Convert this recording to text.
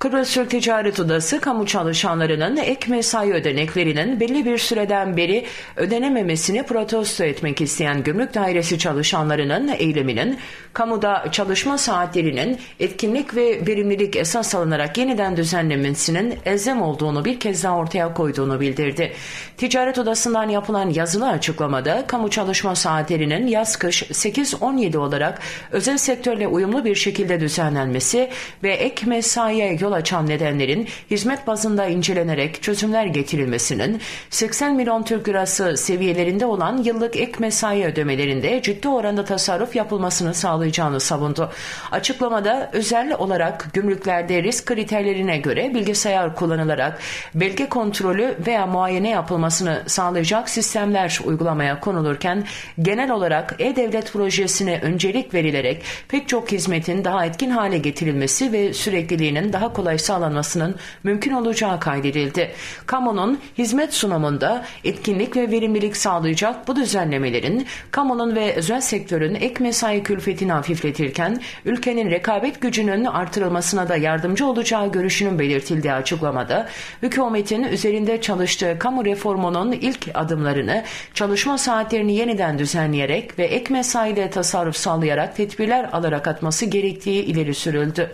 Kıbrıs Türk Ticaret Odası kamu çalışanlarının ek mesai ödeneklerinin belli bir süreden beri ödenememesini protesto etmek isteyen Gümrük Dairesi çalışanlarının eyleminin kamuda çalışma saatlerinin etkinlik ve verimlilik esas alınarak yeniden düzenlenmesinin elzem olduğunu bir kez daha ortaya koyduğunu bildirdi. Ticaret Odası'ndan yapılan yazılı açıklamada kamu çalışma saatlerinin yaz kış 8-17 olarak özel sektörle uyumlu bir şekilde düzenlenmesi ve ek mesaiye yol açan nedenlerin hizmet bazında incelenerek çözümler getirilmesinin 80 milyon Türk lirası seviyelerinde olan yıllık ek mesai ödemelerinde ciddi oranda tasarruf yapılmasını sağlayacağını savundu. Açıklamada özel olarak gümrüklerde risk kriterlerine göre bilgisayar kullanılarak belge kontrolü veya muayene yapılmasını sağlayacak sistemler uygulamaya konulurken genel olarak e-devlet projesine öncelik verilerek pek çok hizmetin daha etkin hale getirilmesi ve sürekliliğinin daha kolay sağlanmasının mümkün olacağı kaydedildi. Kamunun hizmet sunumunda etkinlik ve verimlilik sağlayacak bu düzenlemelerin kamunun ve özel sektörün ek mesai külfetini hafifletirken ülkenin rekabet gücünün artırılmasına da yardımcı olacağı görüşünün belirtildiği açıklamada hükümetin üzerinde çalıştığı kamu reformunun ilk adımlarını çalışma saatlerini yeniden düzenleyerek ve ek mesaide tasarruf sağlayarak tedbirler alarak atması gerektiği ileri sürüldü.